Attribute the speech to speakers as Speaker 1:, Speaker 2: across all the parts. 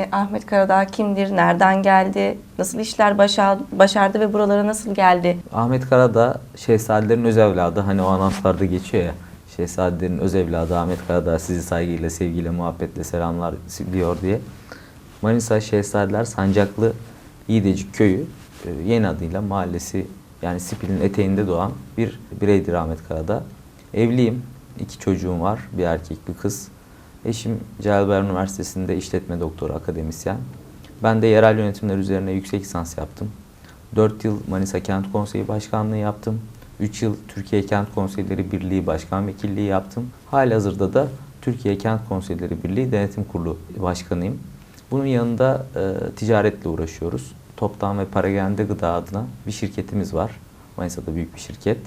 Speaker 1: E, Ahmet Karadağ kimdir? Nereden geldi? Nasıl işler başa- başardı ve buralara nasıl geldi?
Speaker 2: Ahmet Karadağ şehzadelerin öz evladı. Hani o anonslarda geçiyor ya. Şehzadelerin öz evladı Ahmet Karadağ sizi saygıyla, sevgiyle, muhabbetle selamlar diyor diye. Manisa Şehzadeler Sancaklı İğdecik Köyü e, yeni adıyla mahallesi yani Spil'in eteğinde doğan bir bireydir Ahmet Karadağ. Evliyim. iki çocuğum var. Bir erkek, bir kız. Eşim Celal Bayar Üniversitesi'nde işletme doktoru, akademisyen. Ben de yerel yönetimler üzerine yüksek lisans yaptım. 4 yıl Manisa Kent Konseyi Başkanlığı yaptım. 3 yıl Türkiye Kent Konseyleri Birliği Başkan Vekilliği yaptım. Halihazırda da Türkiye Kent Konseyleri Birliği Denetim Kurulu Başkanıyım. Bunun yanında e, ticaretle uğraşıyoruz. Toptan ve Paragende Gıda adına bir şirketimiz var. Manisa'da büyük bir şirket.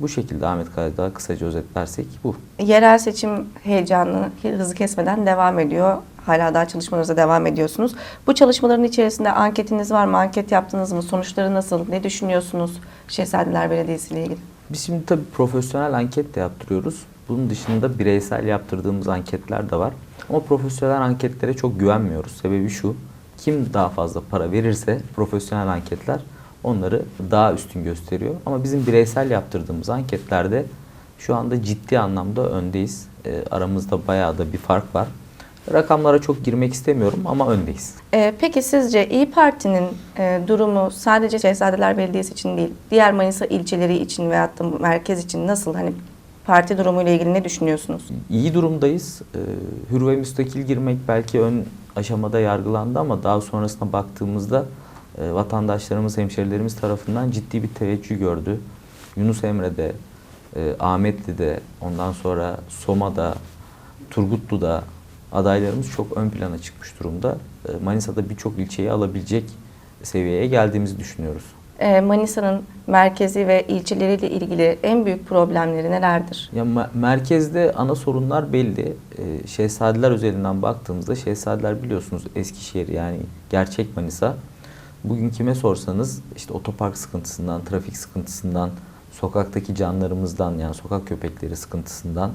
Speaker 2: Bu şekilde Ahmet Karadağ kısaca özetlersek bu.
Speaker 1: Yerel seçim heyecanı hızı kesmeden devam ediyor. Hala daha çalışmalarınıza devam ediyorsunuz. Bu çalışmaların içerisinde anketiniz var mı? Anket yaptınız mı? Sonuçları nasıl? Ne düşünüyorsunuz Şehzadeler Belediyesi ile ilgili?
Speaker 2: Biz şimdi tabii profesyonel anket de yaptırıyoruz. Bunun dışında bireysel yaptırdığımız anketler de var. Ama profesyonel anketlere çok güvenmiyoruz. Sebebi şu, kim daha fazla para verirse profesyonel anketler onları daha üstün gösteriyor. Ama bizim bireysel yaptırdığımız anketlerde şu anda ciddi anlamda öndeyiz. E, aramızda bayağı da bir fark var. Rakamlara çok girmek istemiyorum ama öndeyiz.
Speaker 1: Ee, peki sizce İyi Parti'nin e, durumu sadece Şehzadeler Belediyesi için değil, diğer Manisa ilçeleri için veyahut da merkez için nasıl? Hani parti durumuyla ilgili ne düşünüyorsunuz?
Speaker 2: İyi durumdayız. Ee, hür ve müstakil girmek belki ön aşamada yargılandı ama daha sonrasına baktığımızda e, vatandaşlarımız, hemşerilerimiz tarafından ciddi bir teveccüh gördü. Yunus Emre'de, e, Ahmetli'de, ondan sonra Soma'da, Turgutlu'da adaylarımız çok ön plana çıkmış durumda. E, Manisa'da birçok ilçeyi alabilecek seviyeye geldiğimizi düşünüyoruz.
Speaker 1: Ee, Manisa'nın merkezi ve ilçeleriyle ilgili en büyük problemleri nelerdir?
Speaker 2: Ya me- merkezde ana sorunlar belli. Ee, Şehzadeler özelinden baktığımızda Şehzadeler biliyorsunuz Eskişehir yani gerçek Manisa. Bugün kime sorsanız işte otopark sıkıntısından, trafik sıkıntısından, sokaktaki canlarımızdan yani sokak köpekleri sıkıntısından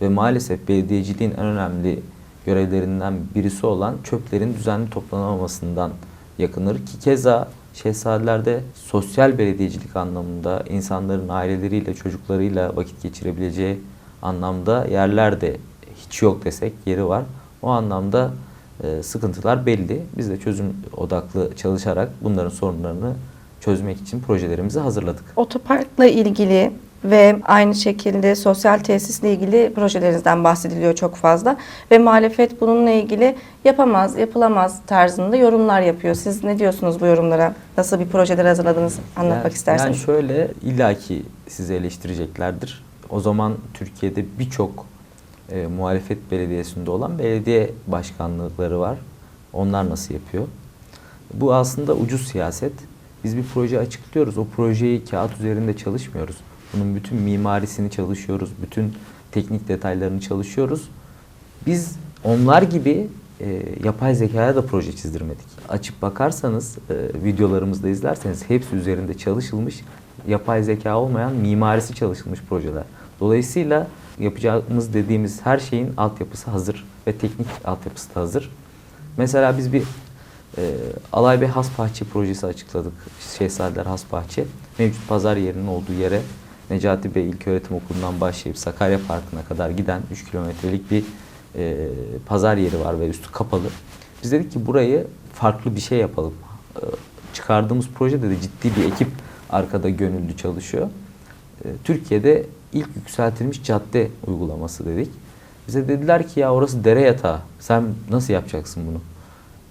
Speaker 2: ve maalesef belediyeciliğin en önemli görevlerinden birisi olan çöplerin düzenli toplanamamasından yakınır ki keza Şehzadelerde sosyal belediyecilik anlamında insanların aileleriyle, çocuklarıyla vakit geçirebileceği anlamda yerler de hiç yok desek yeri var. O anlamda sıkıntılar belli. Biz de çözüm odaklı çalışarak bunların sorunlarını çözmek için projelerimizi hazırladık.
Speaker 1: Otoparkla ilgili ve aynı şekilde sosyal tesisle ilgili projelerinizden bahsediliyor çok fazla ve muhalefet bununla ilgili yapamaz, yapılamaz tarzında yorumlar yapıyor. Siz ne diyorsunuz bu yorumlara? Nasıl bir projeler hazırladınız anlatmak
Speaker 2: yani,
Speaker 1: isterseniz.
Speaker 2: Yani şöyle illaki sizi eleştireceklerdir. O zaman Türkiye'de birçok e, muhalefet belediyesinde olan belediye başkanlıkları var. Onlar nasıl yapıyor? Bu aslında ucuz siyaset. Biz bir proje açıklıyoruz. O projeyi kağıt üzerinde çalışmıyoruz. Bunun bütün mimarisini çalışıyoruz. Bütün teknik detaylarını çalışıyoruz. Biz onlar gibi e, yapay zekaya da proje çizdirmedik. Açıp bakarsanız, e, videolarımızda izlerseniz hepsi üzerinde çalışılmış, yapay zeka olmayan mimarisi çalışılmış projeler. Dolayısıyla yapacağımız dediğimiz her şeyin altyapısı hazır ve teknik altyapısı da hazır. Mesela biz bir e, Alay Bey Has Bahçe projesi açıkladık. Şehzadeler Has Bahçe. Mevcut pazar yerinin olduğu yere Necati Bey İlköğretim Okulu'ndan başlayıp Sakarya Parkı'na kadar giden 3 kilometrelik bir e, pazar yeri var ve üstü kapalı. Biz dedik ki burayı farklı bir şey yapalım. E, çıkardığımız projede de ciddi bir ekip arkada gönüllü çalışıyor. E, Türkiye'de ilk yükseltilmiş cadde uygulaması dedik. Bize dediler ki ya orası dere yatağı. Sen nasıl yapacaksın bunu?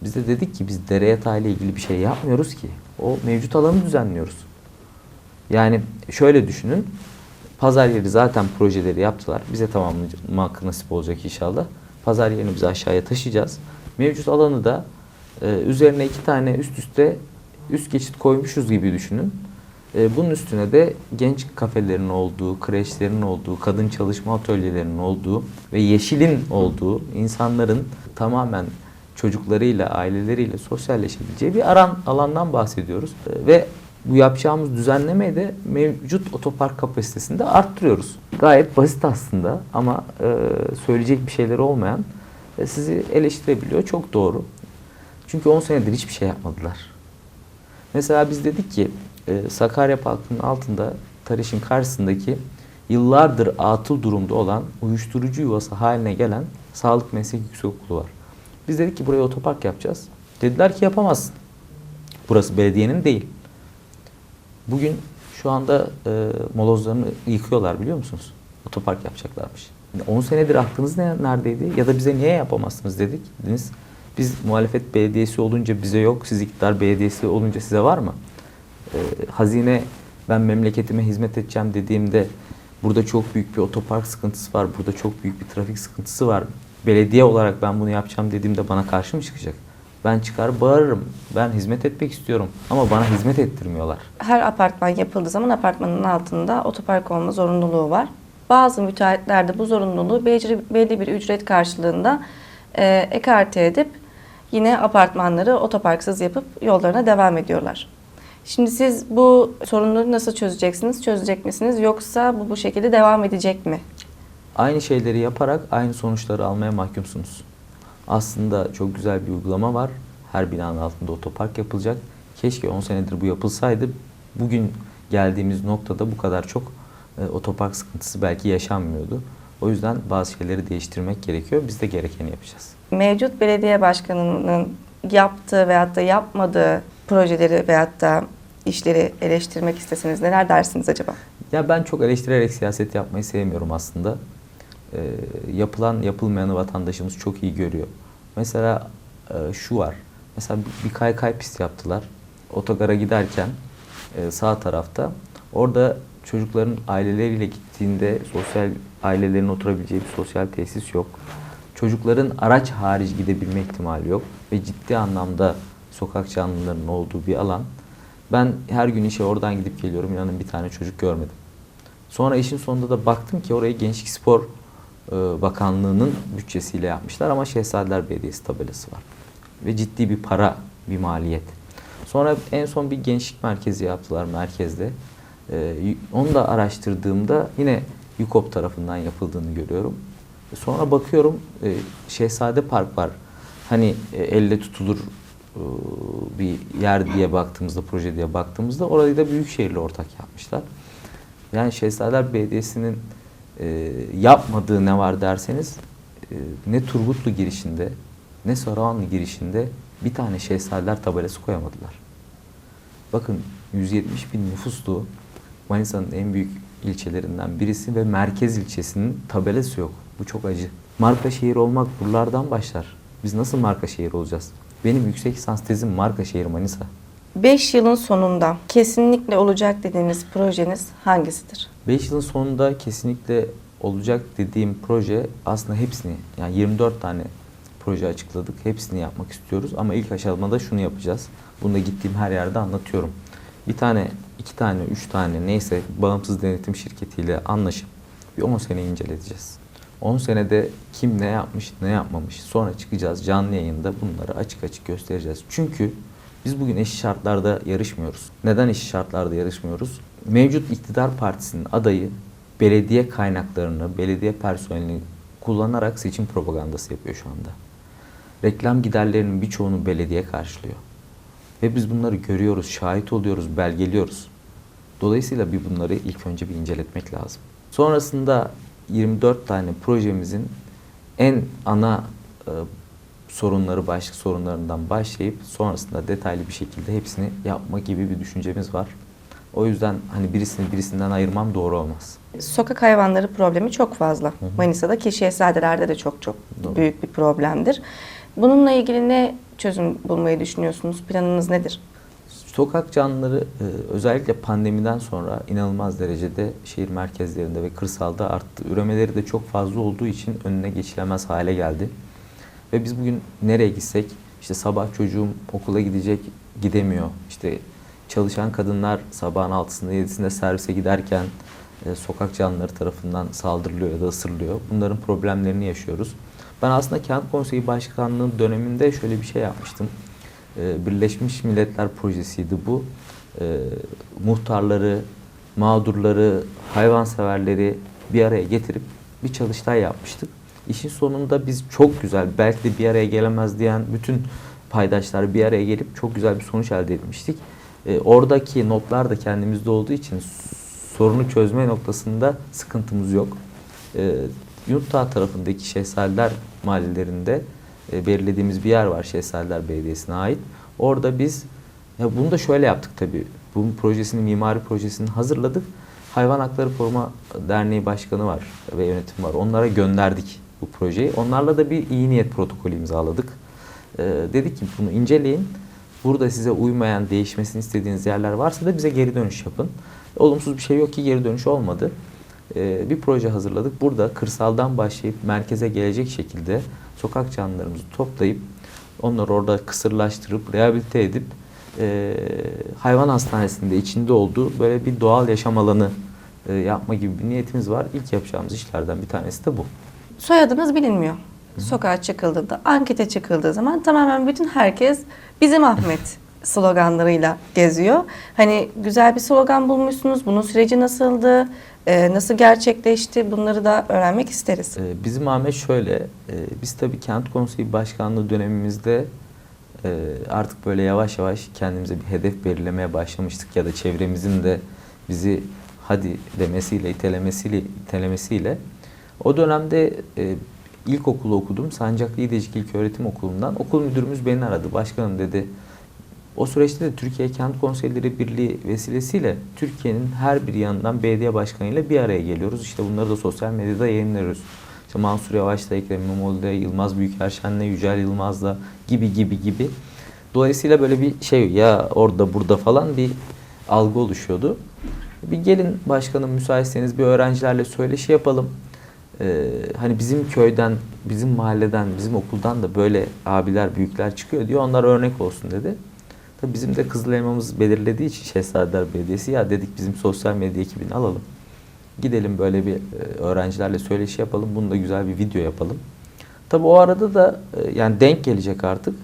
Speaker 2: Biz de dedik ki biz dere yatağı ile ilgili bir şey yapmıyoruz ki. O mevcut alanı düzenliyoruz. Yani şöyle düşünün. Pazar yeri zaten projeleri yaptılar. Bize tamamlamak nasip olacak inşallah. Pazar yerini biz aşağıya taşıyacağız. Mevcut alanı da e, üzerine iki tane üst üste üst geçit koymuşuz gibi düşünün. E, bunun üstüne de genç kafelerin olduğu, kreşlerin olduğu, kadın çalışma atölyelerinin olduğu ve yeşilin olduğu insanların tamamen çocuklarıyla, aileleriyle sosyalleşebileceği bir aran alandan bahsediyoruz. E, ve bu yapacağımız düzenlemeyi de mevcut otopark kapasitesini de arttırıyoruz. Gayet basit aslında ama e, söyleyecek bir şeyleri olmayan sizi eleştirebiliyor. Çok doğru. Çünkü 10 senedir hiçbir şey yapmadılar. Mesela biz dedik ki e, Sakarya Parkı'nın altında Tariş'in karşısındaki yıllardır atıl durumda olan uyuşturucu yuvası haline gelen Sağlık Meslek Yüksekokulu var. Biz dedik ki buraya otopark yapacağız. Dediler ki yapamazsın. Burası belediyenin değil. Bugün şu anda e, molozlarını yıkıyorlar biliyor musunuz? Otopark yapacaklarmış. 10 senedir aklınız ne, neredeydi? Ya da bize niye yapamazsınız dedik. Dediniz. Biz muhalefet belediyesi olunca bize yok, siz iktidar belediyesi olunca size var mı? Ee, hazine ben memleketime hizmet edeceğim dediğimde burada çok büyük bir otopark sıkıntısı var, burada çok büyük bir trafik sıkıntısı var. Belediye olarak ben bunu yapacağım dediğimde bana karşı mı çıkacak? Ben çıkar bağırırım. Ben hizmet etmek istiyorum ama bana hizmet ettirmiyorlar.
Speaker 1: Her apartman yapıldığı zaman apartmanın altında otopark olma zorunluluğu var. Bazı müteahhitler de bu zorunluluğu belli bir ücret karşılığında e, ekarte edip yine apartmanları otoparksız yapıp yollarına devam ediyorlar. Şimdi siz bu sorunları nasıl çözeceksiniz? Çözecek misiniz? Yoksa bu bu şekilde devam edecek mi?
Speaker 2: Aynı şeyleri yaparak aynı sonuçları almaya mahkumsunuz. Aslında çok güzel bir uygulama var. Her binanın altında otopark yapılacak. Keşke 10 senedir bu yapılsaydı. Bugün geldiğimiz noktada bu kadar çok e, otopark sıkıntısı belki yaşanmıyordu. O yüzden bazı şeyleri değiştirmek gerekiyor. Biz de gerekeni yapacağız.
Speaker 1: Mevcut belediye başkanının yaptığı veyahut da yapmadığı projeleri veyahut da işleri eleştirmek isteseniz neler dersiniz acaba?
Speaker 2: Ya ben çok eleştirerek siyaset yapmayı sevmiyorum aslında. Ee, yapılan yapılmayanı vatandaşımız çok iyi görüyor. Mesela e, şu var. Mesela bir, bir kaykay pist yaptılar. Otogara giderken e, sağ tarafta. Orada çocukların aileleriyle gittiğinde sosyal ailelerin oturabileceği bir sosyal tesis yok. Çocukların araç hariç gidebilme ihtimali yok ve ciddi anlamda sokak canlılarının olduğu bir alan. Ben her gün işe oradan gidip geliyorum. İnanın bir tane çocuk görmedim. Sonra işin sonunda da baktım ki orayı Gençlik Spor e, Bakanlığı'nın bütçesiyle yapmışlar ama Şehzadeler Belediyesi tabelası var. Ve ciddi bir para, bir maliyet. Sonra en son bir gençlik merkezi yaptılar merkezde. E, onu da araştırdığımda yine YUKOP tarafından yapıldığını görüyorum. Sonra bakıyorum e, Şehzade Park var. Hani elle tutulur bir yer diye baktığımızda, proje diye baktığımızda orayı da Büyükşehir'le ortak yapmışlar. Yani Şehzadeler Belediyesi'nin e, yapmadığı ne var derseniz e, ne Turgutlu girişinde ne Saruhanlı girişinde bir tane Şehzadeler tabelası koyamadılar. Bakın 170 bin nüfuslu Manisa'nın en büyük ilçelerinden birisi ve merkez ilçesinin tabelası yok. Bu çok acı. Marka şehir olmak buralardan başlar. Biz nasıl marka şehir olacağız? Benim yüksek lisans tezim marka şehir Manisa.
Speaker 1: 5 yılın sonunda kesinlikle olacak dediğiniz projeniz hangisidir?
Speaker 2: 5 yılın sonunda kesinlikle olacak dediğim proje aslında hepsini yani 24 tane proje açıkladık. Hepsini yapmak istiyoruz ama ilk aşamada şunu yapacağız. Bunu da gittiğim her yerde anlatıyorum. Bir tane, iki tane, üç tane neyse bağımsız denetim şirketiyle anlaşıp bir 10 sene inceleyeceğiz. 10 senede kim ne yapmış, ne yapmamış. Sonra çıkacağız canlı yayında bunları açık açık göstereceğiz. Çünkü biz bugün eşit şartlarda yarışmıyoruz. Neden eşit şartlarda yarışmıyoruz? Mevcut iktidar partisinin adayı belediye kaynaklarını, belediye personelini kullanarak seçim propagandası yapıyor şu anda. Reklam giderlerinin birçoğunu belediye karşılıyor. Ve biz bunları görüyoruz, şahit oluyoruz, belgeliyoruz. Dolayısıyla bir bunları ilk önce bir inceletmek lazım. Sonrasında 24 tane projemizin en ana e, sorunları, başlık sorunlarından başlayıp sonrasında detaylı bir şekilde hepsini yapma gibi bir düşüncemiz var. O yüzden hani birisini birisinden ayırmam doğru olmaz.
Speaker 1: Sokak hayvanları problemi çok fazla.
Speaker 2: hı.
Speaker 1: Manisa'da ki Şehzadelerde de çok çok
Speaker 2: Doğru.
Speaker 1: büyük bir problemdir. Bununla ilgili ne çözüm bulmayı düşünüyorsunuz? Planınız nedir?
Speaker 2: Sokak canlıları e, özellikle pandemiden sonra inanılmaz derecede şehir merkezlerinde ve kırsalda arttı. Üremeleri de çok fazla olduğu için önüne geçilemez hale geldi. Ve biz bugün nereye gitsek işte sabah çocuğum okula gidecek gidemiyor. İşte çalışan kadınlar sabahın altısında yedisinde servise giderken e, sokak canlıları tarafından saldırılıyor ya da ısırılıyor. Bunların problemlerini yaşıyoruz. Ben aslında kent konseyi başkanlığı döneminde şöyle bir şey yapmıştım. E, Birleşmiş Milletler projesiydi bu. E, muhtarları, mağdurları, hayvanseverleri bir araya getirip bir çalıştay yapmıştık. İşin sonunda biz çok güzel, belki de bir araya gelemez diyen bütün paydaşlar bir araya gelip çok güzel bir sonuç elde etmiştik. E, oradaki notlar da kendimizde olduğu için sorunu çözme noktasında sıkıntımız yok. E, Yurttağı tarafındaki Şehzadeler mahallelerinde e, belirlediğimiz bir yer var Şehzadeler Belediyesi'ne ait. Orada biz ya bunu da şöyle yaptık tabii. Bunun projesini, mimari projesini hazırladık. Hayvan Hakları Koruma Derneği Başkanı var ve yönetim var. Onlara gönderdik bu projeyi. Onlarla da bir iyi niyet protokolü imzaladık. Ee, dedik ki bunu inceleyin. Burada size uymayan, değişmesini istediğiniz yerler varsa da bize geri dönüş yapın. Olumsuz bir şey yok ki geri dönüş olmadı. Ee, bir proje hazırladık. Burada kırsaldan başlayıp merkeze gelecek şekilde sokak canlılarımızı toplayıp onları orada kısırlaştırıp rehabilite edip e, hayvan hastanesinde içinde olduğu böyle bir doğal yaşam alanı e, yapma gibi bir niyetimiz var. İlk yapacağımız işlerden bir tanesi de bu.
Speaker 1: Soyadımız bilinmiyor. Sokağa çıkıldığında, ankete çıkıldığı zaman tamamen bütün herkes bizim Ahmet sloganlarıyla geziyor. Hani güzel bir slogan bulmuşsunuz. Bunun süreci nasıldı? Ee, nasıl gerçekleşti? Bunları da öğrenmek isteriz.
Speaker 2: Ee, Bizim Ahmet şöyle, e, biz tabii kent konseyi başkanlığı dönemimizde e, artık böyle yavaş yavaş kendimize bir hedef belirlemeye başlamıştık ya da çevremizin de bizi hadi demesiyle, itelemesiyle, itelemesiyle. O dönemde e, ilkokulu okudum. Sancaklı İdecik İlköğretim Okulu'ndan. Okul müdürümüz beni aradı. Başkanım dedi, o süreçte de Türkiye Kent Konseyleri Birliği vesilesiyle Türkiye'nin her bir yanından belediye başkanıyla bir araya geliyoruz. İşte bunları da sosyal medyada yayınlıyoruz. İşte Mansur Yavaş'la, Ekrem İmamoğlu'yla, Yılmaz Büyükerşen'le, Yücel Yılmaz'la gibi gibi gibi. Dolayısıyla böyle bir şey ya orada burada falan bir algı oluşuyordu. Bir gelin başkanım müsaitseniz bir öğrencilerle söyleşi yapalım. Ee, hani bizim köyden, bizim mahalleden, bizim okuldan da böyle abiler, büyükler çıkıyor diyor. Onlar örnek olsun dedi. Tabii bizim de Kızıl Elmamız belirlediği için Şehzadeler Belediyesi ya dedik bizim sosyal medya ekibini alalım. Gidelim böyle bir e, öğrencilerle söyleşi yapalım. Bunu da güzel bir video yapalım. Tabii o arada da e, yani denk gelecek artık.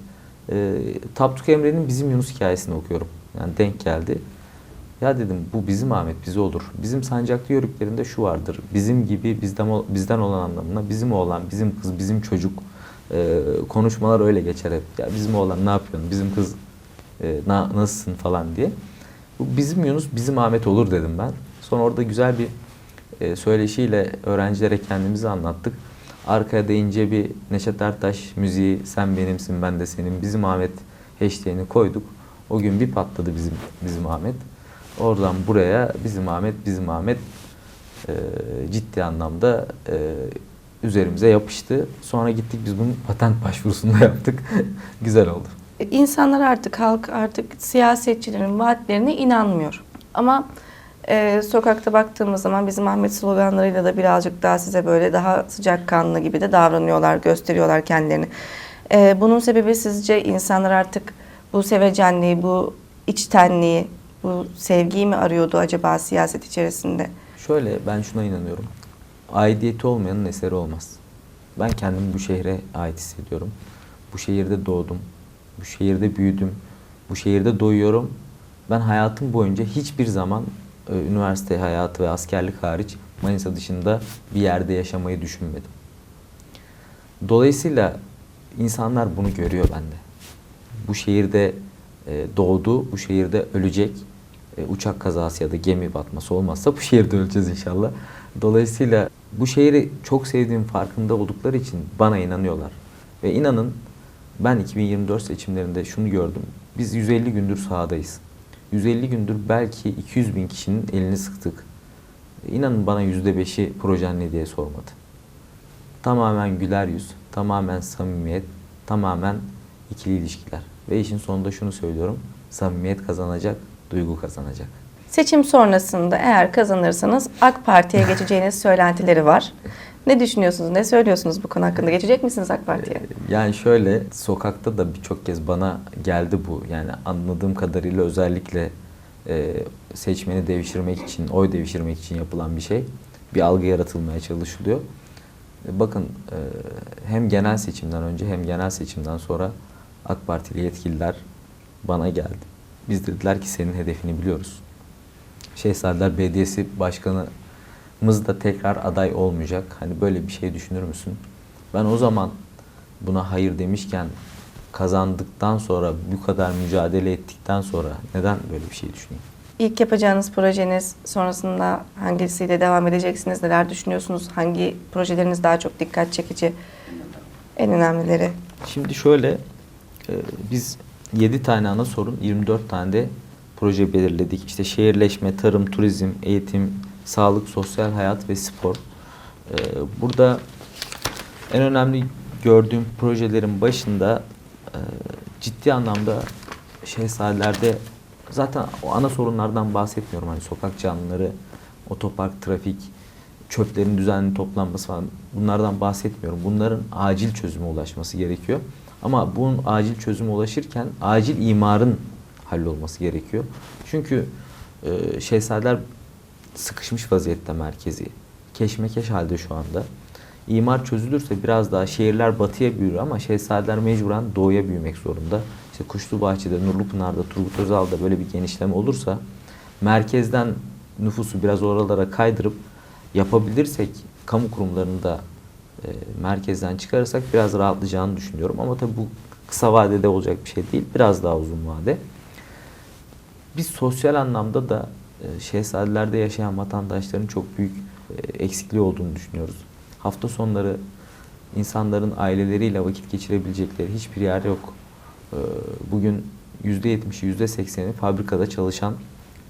Speaker 2: E, Tapduk Emre'nin bizim Yunus hikayesini okuyorum. Yani denk geldi. Ya dedim bu bizim Ahmet bize olur. Bizim sancaklı yörüklerinde şu vardır. Bizim gibi bizden bizden olan anlamına bizim oğlan, bizim kız, bizim çocuk e, konuşmalar öyle geçer hep. Ya bizim oğlan ne yapıyorsun? Bizim kız e, na, nasılsın falan diye. Bu bizim Yunus, bizim Ahmet olur dedim ben. Sonra orada güzel bir e, söyleşiyle öğrencilere kendimizi anlattık. Arkaya da ince bir Neşet Ertaş müziği, sen benimsin ben de senin, bizim Ahmet hashtag'ini koyduk. O gün bir patladı bizim bizim Ahmet. Oradan buraya bizim Ahmet, bizim Ahmet e, ciddi anlamda e, üzerimize yapıştı. Sonra gittik biz bunu patent başvurusunda yaptık. Güzel oldu.
Speaker 1: İnsanlar artık, halk artık siyasetçilerin vaatlerine inanmıyor. Ama e, sokakta baktığımız zaman bizim Ahmet sloganlarıyla da birazcık daha size böyle daha sıcakkanlı gibi de davranıyorlar, gösteriyorlar kendilerini. E, bunun sebebi sizce insanlar artık bu sevecenliği, bu içtenliği, bu sevgiyi mi arıyordu acaba siyaset içerisinde?
Speaker 2: Şöyle ben şuna inanıyorum. Aidiyeti olmayanın eseri olmaz. Ben kendimi bu şehre ait hissediyorum. Bu şehirde doğdum. Bu şehirde büyüdüm. Bu şehirde doyuyorum. Ben hayatım boyunca hiçbir zaman e, üniversite hayatı ve askerlik hariç Manisa dışında bir yerde yaşamayı düşünmedim. Dolayısıyla insanlar bunu görüyor bende. Bu şehirde e, doğdu, bu şehirde ölecek. E, uçak kazası ya da gemi batması olmazsa bu şehirde öleceğiz inşallah. Dolayısıyla bu şehri çok sevdiğim farkında oldukları için bana inanıyorlar. Ve inanın ben 2024 seçimlerinde şunu gördüm. Biz 150 gündür sahadayız. 150 gündür belki 200 bin kişinin elini sıktık. İnanın bana %5'i projen ne diye sormadı. Tamamen güler yüz, tamamen samimiyet, tamamen ikili ilişkiler. Ve işin sonunda şunu söylüyorum. Samimiyet kazanacak, duygu kazanacak.
Speaker 1: Seçim sonrasında eğer kazanırsanız AK Parti'ye geçeceğiniz söylentileri var. Ne düşünüyorsunuz, ne söylüyorsunuz bu konu hakkında? Geçecek misiniz AK Parti'ye?
Speaker 2: Yani şöyle sokakta da birçok kez bana geldi bu. Yani anladığım kadarıyla özellikle e, seçmeni devşirmek için, oy devşirmek için yapılan bir şey. Bir algı yaratılmaya çalışılıyor. E, bakın e, hem genel seçimden önce hem genel seçimden sonra AK Partili yetkililer bana geldi. Biz dediler ki senin hedefini biliyoruz. Şehzadeler Belediyesi Başkanımız da tekrar aday olmayacak. Hani böyle bir şey düşünür müsün? Ben o zaman buna hayır demişken kazandıktan sonra bu kadar mücadele ettikten sonra neden böyle bir şey düşüneyim?
Speaker 1: İlk yapacağınız projeniz sonrasında hangisiyle devam edeceksiniz? Neler düşünüyorsunuz? Hangi projeleriniz daha çok dikkat çekici? En önemlileri.
Speaker 2: Şimdi şöyle e, biz 7 tane ana sorun 24 tane de proje belirledik. İşte şehirleşme, tarım, turizm, eğitim, sağlık, sosyal hayat ve spor. E, Burada en önemli gördüğüm projelerin başında e, ciddi anlamda şehzadelerde zaten o ana sorunlardan bahsetmiyorum. Hani sokak canlıları, otopark, trafik, çöplerin düzenli toplanması falan bunlardan bahsetmiyorum. Bunların acil çözüme ulaşması gerekiyor. Ama bunun acil çözüme ulaşırken acil imarın hallolması gerekiyor. Çünkü e, şehzadeler sıkışmış vaziyette merkezi. Keşmekeş halde şu anda. İmar çözülürse biraz daha şehirler batıya büyür ama şehzadeler mecburen doğuya büyümek zorunda. İşte Kuşlubahçe'de, Nurlupınar'da, Turgut Özal'da böyle bir genişleme olursa merkezden nüfusu biraz oralara kaydırıp yapabilirsek kamu kurumlarını da e, merkezden çıkarırsak biraz rahatlayacağını düşünüyorum. Ama tabii bu kısa vadede olacak bir şey değil. Biraz daha uzun vade. Biz sosyal anlamda da şehzadelerde yaşayan vatandaşların çok büyük e, eksikliği olduğunu düşünüyoruz. Hafta sonları insanların aileleriyle vakit geçirebilecekleri hiçbir yer yok. E, Bugün %70'i %80'i fabrikada çalışan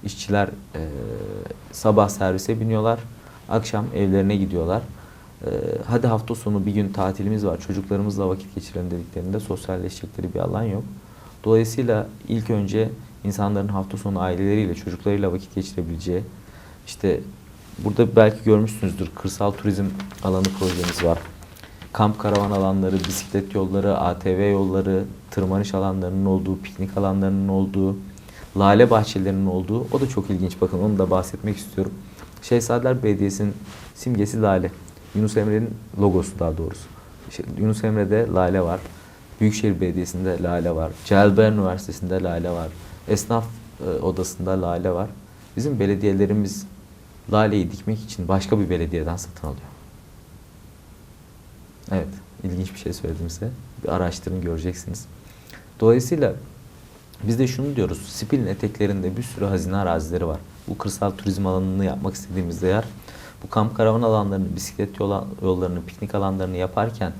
Speaker 2: işçiler e, sabah servise biniyorlar, akşam evlerine gidiyorlar. E, Hadi hafta sonu bir gün tatilimiz var, çocuklarımızla vakit geçirelim dediklerinde sosyalleşecekleri bir alan yok. Dolayısıyla ilk önce insanların hafta sonu aileleriyle, çocuklarıyla vakit geçirebileceği, işte burada belki görmüşsünüzdür kırsal turizm alanı projemiz var. Kamp karavan alanları, bisiklet yolları, ATV yolları, tırmanış alanlarının olduğu, piknik alanlarının olduğu, lale bahçelerinin olduğu o da çok ilginç. Bakın onu da bahsetmek istiyorum. Şehzadeler Belediyesi'nin simgesi lale. Yunus Emre'nin logosu daha doğrusu. Yunus Emre'de lale var. Büyükşehir Belediyesi'nde lale var. Celber Üniversitesi'nde lale var. Esnaf e, odasında lale var. Bizim belediyelerimiz laleyi dikmek için başka bir belediyeden satın alıyor. Evet, ilginç bir şey söyledim size. Bir araştırın göreceksiniz. Dolayısıyla biz de şunu diyoruz. Spil'in eteklerinde bir sürü hazine arazileri var. Bu kırsal turizm alanını yapmak istediğimiz yer. Bu kamp karavan alanlarını, bisiklet yollarını, piknik alanlarını yaparken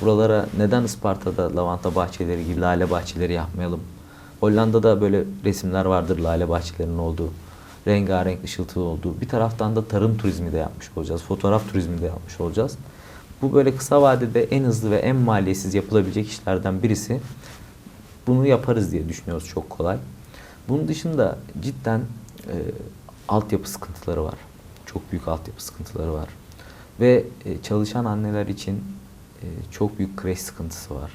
Speaker 2: buralara neden Isparta'da lavanta bahçeleri gibi lale bahçeleri yapmayalım? Hollanda'da böyle resimler vardır lale bahçelerinin olduğu. Rengarenk ışıltılı olduğu. Bir taraftan da tarım turizmi de yapmış olacağız. Fotoğraf turizmi de yapmış olacağız. Bu böyle kısa vadede en hızlı ve en maliyetsiz yapılabilecek işlerden birisi. Bunu yaparız diye düşünüyoruz çok kolay. Bunun dışında cidden e, altyapı sıkıntıları var. Çok büyük altyapı sıkıntıları var. Ve e, çalışan anneler için e, çok büyük kreş sıkıntısı var.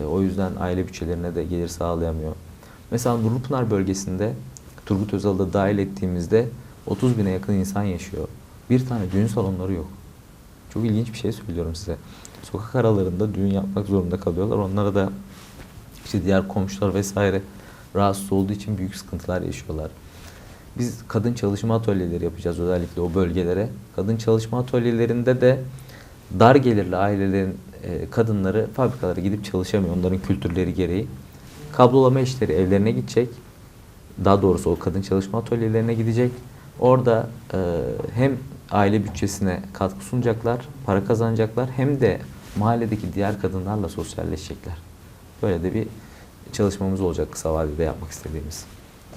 Speaker 2: E, o yüzden aile bütçelerine de gelir sağlayamıyor. Mesela Nurlupınar bölgesinde Turgut Özal'ı da dahil ettiğimizde 30 bine yakın insan yaşıyor. Bir tane düğün salonları yok. Çok ilginç bir şey söylüyorum size. Sokak aralarında düğün yapmak zorunda kalıyorlar. Onlara da işte diğer komşular vesaire rahatsız olduğu için büyük sıkıntılar yaşıyorlar. Biz kadın çalışma atölyeleri yapacağız özellikle o bölgelere. Kadın çalışma atölyelerinde de dar gelirli ailelerin e, kadınları fabrikalara gidip çalışamıyor onların kültürleri gereği. Kablolama işleri evlerine gidecek. Daha doğrusu o kadın çalışma atölyelerine gidecek. Orada e, hem aile bütçesine katkı sunacaklar, para kazanacaklar hem de mahalledeki diğer kadınlarla sosyalleşecekler. Böyle de bir çalışmamız olacak kısa vadede yapmak istediğimiz.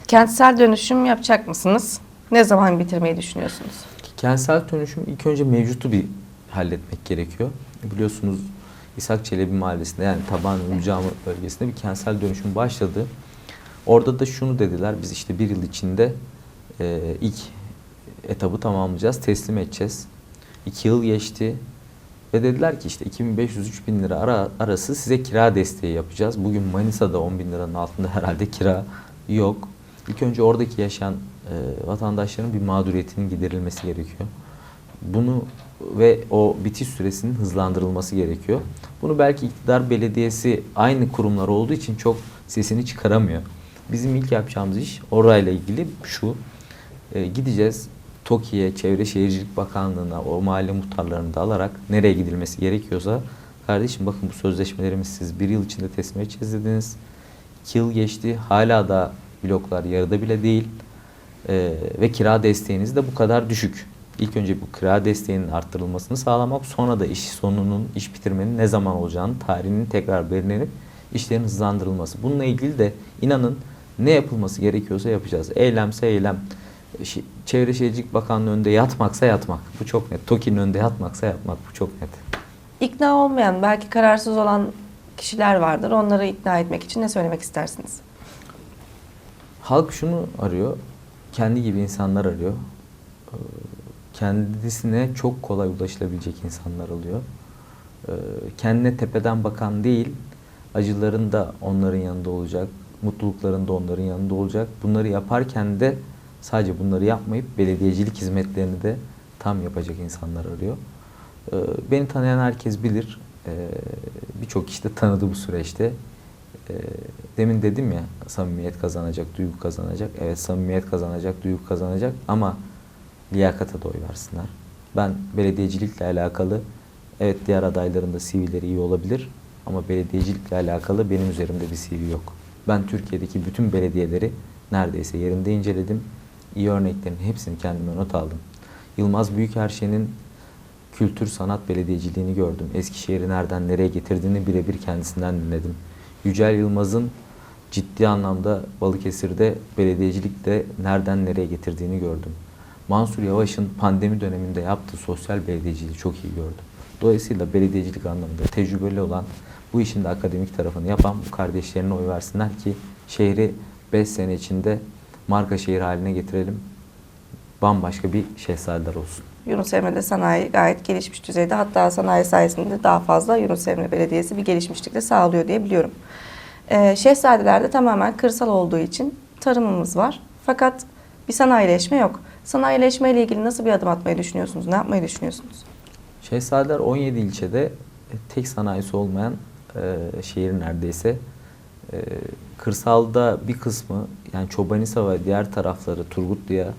Speaker 1: Kentsel dönüşüm yapacak mısınız? Ne zaman bitirmeyi düşünüyorsunuz?
Speaker 2: Kentsel dönüşüm ilk önce mevcutu bir halletmek gerekiyor. Biliyorsunuz İshak Çelebi Mahallesi'nde yani Taban Ulu bölgesinde bir kentsel dönüşüm başladı. Orada da şunu dediler, biz işte bir yıl içinde e, ilk etabı tamamlayacağız, teslim edeceğiz. İki yıl geçti ve dediler ki işte 2500-3000 lira ara, arası size kira desteği yapacağız. Bugün Manisa'da 10 bin liranın altında herhalde kira yok. İlk önce oradaki yaşayan e, vatandaşların bir mağduriyetinin giderilmesi gerekiyor. Bunu ve o bitiş süresinin hızlandırılması gerekiyor. Bunu belki iktidar belediyesi aynı kurumlar olduğu için çok sesini çıkaramıyor. Bizim ilk yapacağımız iş orayla ilgili şu. E, gideceğiz TOKİ'ye, Çevre Şehircilik Bakanlığı'na, o mahalle muhtarlarını da alarak nereye gidilmesi gerekiyorsa Kardeşim bakın bu sözleşmelerimiz siz bir yıl içinde teslim edeceğiz dediniz. İki yıl geçti. Hala da bloklar yarıda bile değil. Ee, ve kira desteğiniz de bu kadar düşük. İlk önce bu kira desteğinin arttırılmasını sağlamak, sonra da iş sonunun, iş bitirmenin ne zaman olacağını, tarihinin tekrar belirlenip işlerin hızlandırılması. Bununla ilgili de inanın ne yapılması gerekiyorsa yapacağız. Eylemse eylem. Çevre Şehircilik Bakanlığı önünde yatmaksa yatmak. Bu çok net. TOKİ'nin önünde yatmaksa yatmak. Bu çok net.
Speaker 1: İkna olmayan, belki kararsız olan kişiler vardır. Onları ikna etmek için ne söylemek istersiniz?
Speaker 2: Halk şunu arıyor. Kendi gibi insanlar arıyor. Kendisine çok kolay ulaşılabilecek insanlar alıyor. Ee, Kendine tepeden bakan değil, acıların da onların yanında olacak, mutlulukların da onların yanında olacak. Bunları yaparken de sadece bunları yapmayıp belediyecilik hizmetlerini de tam yapacak insanlar arıyor. Ee, Beni tanıyan herkes bilir. Ee, Birçok kişi de tanıdı bu süreçte. Demin dedim ya samimiyet kazanacak, duygu kazanacak. Evet samimiyet kazanacak, duygu kazanacak ama liyakata da oy versinler. Ben belediyecilikle alakalı evet diğer adayların da CV'leri iyi olabilir ama belediyecilikle alakalı benim üzerimde bir CV yok. Ben Türkiye'deki bütün belediyeleri neredeyse yerinde inceledim. İyi örneklerin hepsini kendime not aldım. Yılmaz Büyükerşen'in kültür sanat belediyeciliğini gördüm. Eskişehir'i nereden nereye getirdiğini birebir kendisinden dinledim. Yücel Yılmaz'ın ciddi anlamda Balıkesir'de belediyecilikte nereden nereye getirdiğini gördüm. Mansur Yavaş'ın pandemi döneminde yaptığı sosyal belediyeciliği çok iyi gördüm. Dolayısıyla belediyecilik anlamında tecrübeli olan, bu işin de akademik tarafını yapan bu kardeşlerine oy versinler ki şehri 5 sene içinde marka şehir haline getirelim. Bambaşka bir şehzadeler olsun.
Speaker 1: Yunus Emre'de sanayi gayet gelişmiş düzeyde. Hatta sanayi sayesinde daha fazla Yunus Emre Belediyesi bir gelişmişlik de sağlıyor diye biliyorum. Ee, Şehzadeler'de tamamen kırsal olduğu için tarımımız var. Fakat bir sanayileşme yok. Sanayileşme ile ilgili nasıl bir adım atmayı düşünüyorsunuz? Ne yapmayı düşünüyorsunuz?
Speaker 2: Şehzadeler 17 ilçede e, tek sanayisi olmayan e, şehir neredeyse. E, kırsalda bir kısmı yani Çobanisa ve diğer tarafları Turgutlu'ya,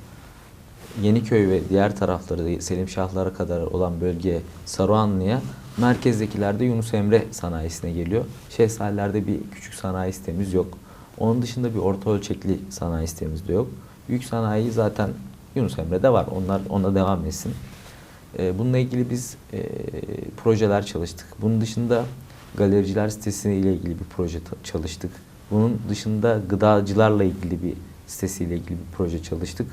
Speaker 2: Yeniköy ve diğer tarafları Selim Şahlar'a kadar olan bölge Saruhanlı'ya, merkezdekilerde Yunus Emre sanayisine geliyor. Şehzadelerde bir küçük sanayi sitemiz yok. Onun dışında bir orta ölçekli sanayi sitemiz de yok. Büyük sanayi zaten Yunus Emre'de var. Onlar ona devam etsin. E, Bununla ilgili biz e, projeler çalıştık. Bunun dışında galericiler sitesi ile ilgili bir proje çalıştık. Bunun dışında gıdacılarla ilgili bir sitesiyle ilgili bir proje çalıştık.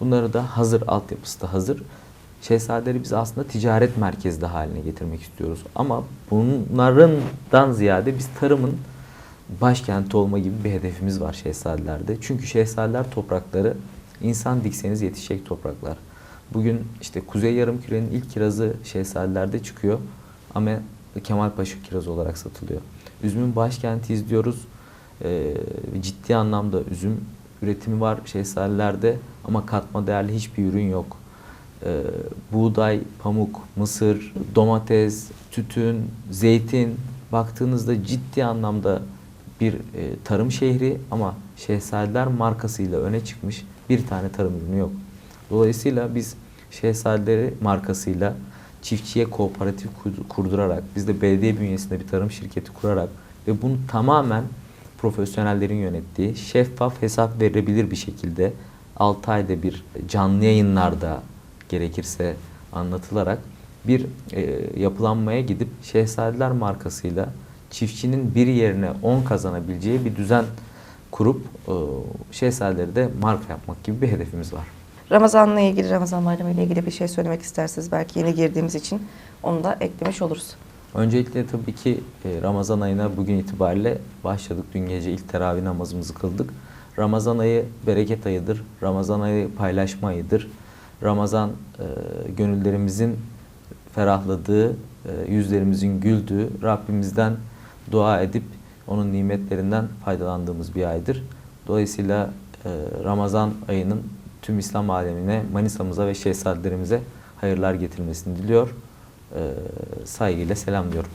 Speaker 2: Bunları da hazır, altyapısı da hazır. Şehzadeleri biz aslında ticaret merkezde haline getirmek istiyoruz. Ama bunlardan ziyade biz tarımın başkenti olma gibi bir hedefimiz var Şehzadelerde. Çünkü Şehzadeler toprakları insan dikseniz yetişecek topraklar. Bugün işte Kuzey Yarımküre'nin ilk kirazı Şehzadelerde çıkıyor ama Kemalpaşa kirazı olarak satılıyor. Üzümün başkentiyiz diyoruz. Ee, ciddi anlamda üzüm üretimi var Şehzadelerde ama katma değerli hiçbir ürün yok. Ee, buğday, pamuk, mısır, domates, tütün, zeytin baktığınızda ciddi anlamda bir e, tarım şehri ama Şehzadeler markasıyla öne çıkmış bir tane tarım ürünü yok. Dolayısıyla biz Şehzadeleri markasıyla çiftçiye kooperatif kur- kurdurarak, biz de belediye bünyesinde bir tarım şirketi kurarak ve bunu tamamen profesyonellerin yönettiği, şeffaf hesap verilebilir bir şekilde 6 ayda bir canlı yayınlarda gerekirse anlatılarak bir e, yapılanmaya gidip Şehzadeler markasıyla çiftçinin bir yerine 10 kazanabileceği bir düzen kurup e, Şehzadeleri de marka yapmak gibi bir hedefimiz var.
Speaker 1: Ramazan'la ilgili, Ramazan Bayramı ile ilgili bir şey söylemek isterseniz belki yeni girdiğimiz için onu da eklemiş oluruz.
Speaker 2: Öncelikle tabii ki e, Ramazan ayına bugün itibariyle başladık. Dün gece ilk teravih namazımızı kıldık. Ramazan ayı bereket ayıdır. Ramazan ayı paylaşma ayıdır. Ramazan e, gönüllerimizin ferahladığı, yüzlerimizin güldüğü, Rabbimizden dua edip onun nimetlerinden faydalandığımız bir aydır. Dolayısıyla e, Ramazan ayının tüm İslam alemine, Manisa'mıza ve şehzadelerimize hayırlar getirmesini diliyor. E, saygıyla selamlıyorum.